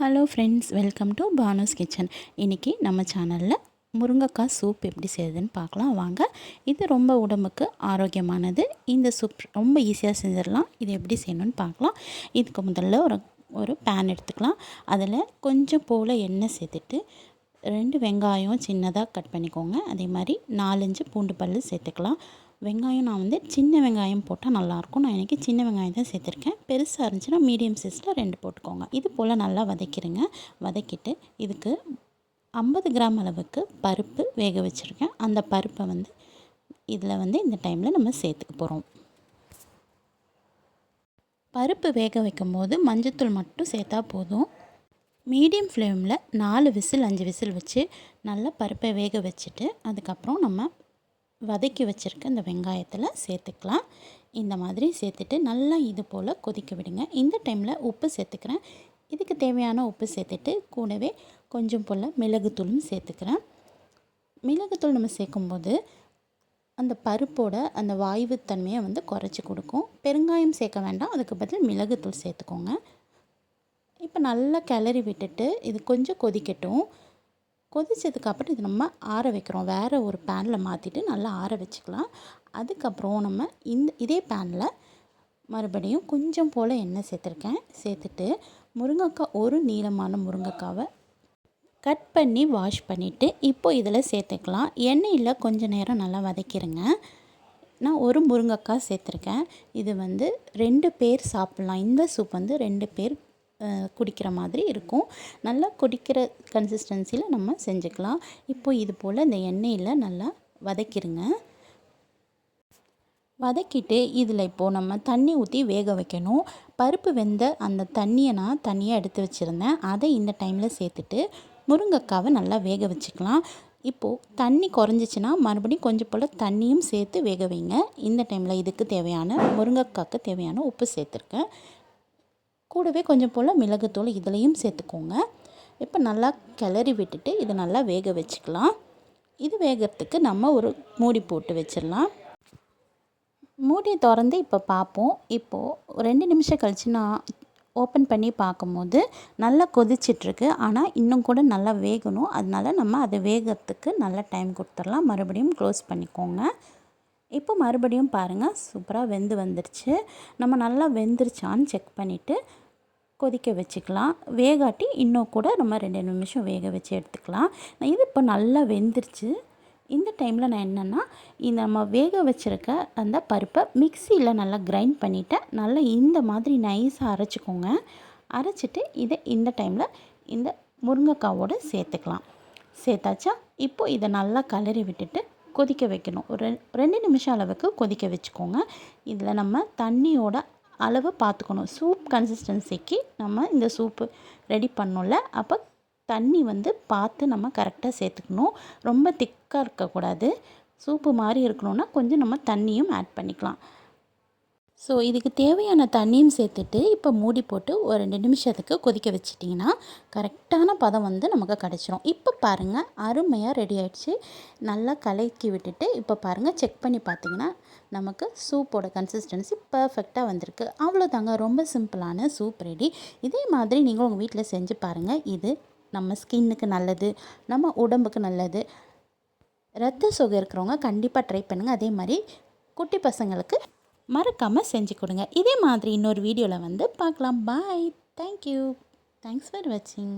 Hello friends welcome to Banu's kitchen இன்றைக்கி நம்ம சேனலில் முருங்கைக்காய் சூப் எப்படி செய்யுதுன்னு பார்க்கலாம். வாங்க இது ரொம்ப உடம்புக்கு ஆரோக்கியமானது. இந்த சூப் ரொம்ப ஈஸியாக செஞ்சிடலாம். இது எப்படி செய்யணும்னு பார்க்கலாம். இதுக்கு முதல்ல ஒரு ஒரு பேன் எடுத்துக்கலாம். அதில் கொஞ்சம் போல் எண்ணெய் சேர்த்துட்டு ரெண்டு வெங்காயம் சின்னதாக கட் பண்ணிக்கோங்க. அதே மாதிரி நாலஞ்சு பூண்டு பல் சேர்த்துக்கலாம். வெங்காயம் நான் வந்து சின்ன வெங்காயம் போட்டால் நல்லாயிருக்கும். நான் இன்றைக்கி சின்ன வெங்காயம் தான் சேர்த்துருக்கேன். பெருசாக இருந்துச்சுன்னா மீடியம் சைஸில் ரெண்டு போட்டுக்கோங்க. இது போல் நல்லா வதக்கிடுங்க. வதக்கிட்டு இதுக்கு ஐம்பது கிராம் அளவுக்கு பருப்பு வேக வச்சுருக்கேன். அந்த பருப்பை வந்து இதில் வந்து இந்த டைமில் நம்ம சேர்த்துக்க போகிறோம். பருப்பு வேக வைக்கும்போது மஞ்சத்தூள் மட்டும் சேர்த்தா போதும். மீடியம் ஃப்ளேமில் நாலு விசில் அஞ்சு விசில் வச்சு நல்லா பருப்பை வேக வச்சுட்டு அதுக்கப்புறம் நம்ம வதக்கி வச்சுருக்க இந்த வெங்காயத்தில் சேர்த்துக்கலாம். இந்த மாதிரி சேர்த்துட்டு நல்லா இது போல் கொதிக்க விடுங்க. இந்த டைமில் உப்பு சேர்த்துக்கிறேன். இதுக்கு தேவையான உப்பு சேர்த்துட்டு கூடவே கொஞ்சம் போல் மிளகுத்தூளும் சேர்த்துக்கிறேன். மிளகுத்தூள் நம்ம சேர்க்கும்போது அந்த பருப்போட அந்த வாயுத்தன்மையை வந்து குறைச்சி கொடுக்கும். பெருங்காயம் சேர்க்க வேண்டாம். அதுக்கு பதில் மிளகுத்தூள் சேர்த்துக்கோங்க. இப்போ நல்லா கிளறி விட்டுட்டு இது கொஞ்சம் கொதிக்கட்டும். கொதித்ததுக்கப்புறம் இது நம்ம ஆற வைக்கிறோம். வேறு ஒரு பேனில் மாற்றிட்டு நல்லா ஆற வச்சுக்கலாம். அதுக்கப்புறம் நம்ம இந்த இதே பேனில் மறுபடியும் கொஞ்சம் போல் எண்ணெய் சேர்த்துருக்கேன். சேர்த்துட்டு முருங்கைக்காய் ஒரு நீளமான முருங்கைக்காவை கட் பண்ணி வாஷ் பண்ணிவிட்டு இப்போ இதில் சேர்த்துக்கலாம். எண்ணெயில் கொஞ்சம் நேரம் நல்லா வதக்கிடுங்க நான் ஒரு முருங்கைக்காய் சேர்த்துருக்கேன். இது வந்து ரெண்டு பேர் சாப்பிட்லாம். இந்த சூப் வந்து ரெண்டு பேர் குடிக்கிற மாதிரி இருக்கும். நல்லா குடிக்கிற கன்சிஸ்டன்சியில் நம்ம செஞ்சுக்கலாம். இப்போ இது போல் இந்த எண்ணெயில் நல்லா வதக்கிடுங்க வதக்கிட்டு இதில் இப்போது நம்ம தண்ணி ஊற்றி வேக வைக்கணும். பருப்பு வெந்த அந்த தண்ணியை நான் தனியாக எடுத்து வச்சுருந்தேன். அதை இந்த டைமில் சேர்த்துட்டு முருங்கைக்காவை நல்லா வேக வச்சுக்கலாம். இப்போது தண்ணி குறைஞ்சிச்சின்னா மறுபடியும் கொஞ்சம் போல் தண்ணியும் சேர்த்து வேக வைங்க. இந்த டைமில் இதுக்கு தேவையான முருங்கைக்காய்க்கு தேவையான உப்பு சேர்த்துருக்கேன். கூடவே கொஞ்சம் போல் மிளகுத்தூள் இதுலேயும் சேர்த்துக்கோங்க. இப்போ நல்லா கிளறி விட்டுட்டு இதை நல்லா வேக வச்சுக்கலாம். இது வேகிறதுக்கு நம்ம ஒரு மூடி போட்டு வச்சிடலாம். மூடியை திறந்து இப்போ பார்ப்போம் இப்போது ரெண்டு நிமிஷம் கழித்து நான் ஓப்பன் பண்ணி பார்க்கும்போது நல்லா கொதிச்சிட்ருக்கு. ஆனால் இன்னும் கூட நல்லா வேகணும். அதனால் நம்ம அதை வேகிறதுக்கு நல்லா டைம் கொடுத்துடலாம். மறுபடியும் க்ளோஸ் பண்ணிக்கோங்க. இப்போ மறுபடியும் பாருங்கள் சூப்பராக வெந்து வந்துருச்சு. நம்ம நல்லா வெந்துருச்சான்னு செக் பண்ணிவிட்டு கொதிக்க வச்சுக்கலாம். வேகாட்டி இன்னும் கூட நம்ம ரெண்டு நிமிஷம் வேக வச்சு எடுத்துக்கலாம். இது இப்போ நல்லா வெந்துருச்சு. இந்த டைமில் நான் என்னென்னா இந்த நம்ம வேக வச்சுருக்க அந்த பருப்பை மிக்சியில் நல்லா கிரைண்ட் பண்ணிவிட்டேன் நல்லா இந்த மாதிரி நைஸாக அரைச்சிக்கோங்க. அரைச்சிட்டு இதை இந்த டைமில் இந்த முருங்கைக்காவோடு சேர்த்துக்கலாம். சேர்த்தாச்சா? இப்போது இதை நல்லா கலரி விட்டுட்டு கொதிக்க வைக்கணும். ஒரு ரெண்டு நிமிஷம் அளவுக்கு கொதிக்க வச்சுக்கோங்க. இதில் நம்ம தண்ணியோட அளவு பார்த்துக்கணும். சூப் கன்சிஸ்டன்சிக்கு நம்ம இந்த சூப்பு ரெடி பண்ணோம்ல அப்போ தண்ணி வந்து பார்த்து நம்ம கரெக்டாக சேர்த்துக்கணும். ரொம்ப திக்காக இருக்கக்கூடாது. சூப்பு மாதிரி இருக்கணுன்னா கொஞ்சம் நம்ம தண்ணியும் ஆட் பண்ணிக்கலாம். ஸோ இதுக்கு தேவையான தண்ணியும் சேர்த்துட்டு இப்போ மூடி போட்டு ஒரு ரெண்டு நிமிஷத்துக்கு கொதிக்க வச்சிட்டிங்கன்னா கரெக்டான பதம் வந்து நமக்கு கிடச்சிரும். இப்போ பாருங்கள் அருமையாக ரெடி ஆகிடுச்சு நல்லா கலக்கி விட்டுட்டு இப்போ பாருங்கள் செக் பண்ணி பார்த்தீங்கன்னா நமக்கு சூப்போட கன்சிஸ்டன்சி பர்ஃபெக்டாக வந்திருக்கு. அவ்வளோதாங்க ரொம்ப சிம்பிளான சூப் ரெடி இதே மாதிரி நீங்கள் உங்கள் வீட்டில் செஞ்சு பாருங்கள் இது நம்ம ஸ்கின்னுக்கு நல்லது நம்ம உடம்புக்கு நல்லது. ரத்த சுகம் இருக்கிறவங்க கண்டிப்பாக ட்ரை பண்ணுங்கள் அதே மாதிரி குட்டி பசங்களுக்கு மறக்காமல் செஞ்சு கொடுங்க. இதே மாதிரி இன்னொரு வீடியோவில் வந்து பார்க்கலாம். பாய் தேங்க்யூ தேங்க்ஸ் ஃபார் வாட்சிங்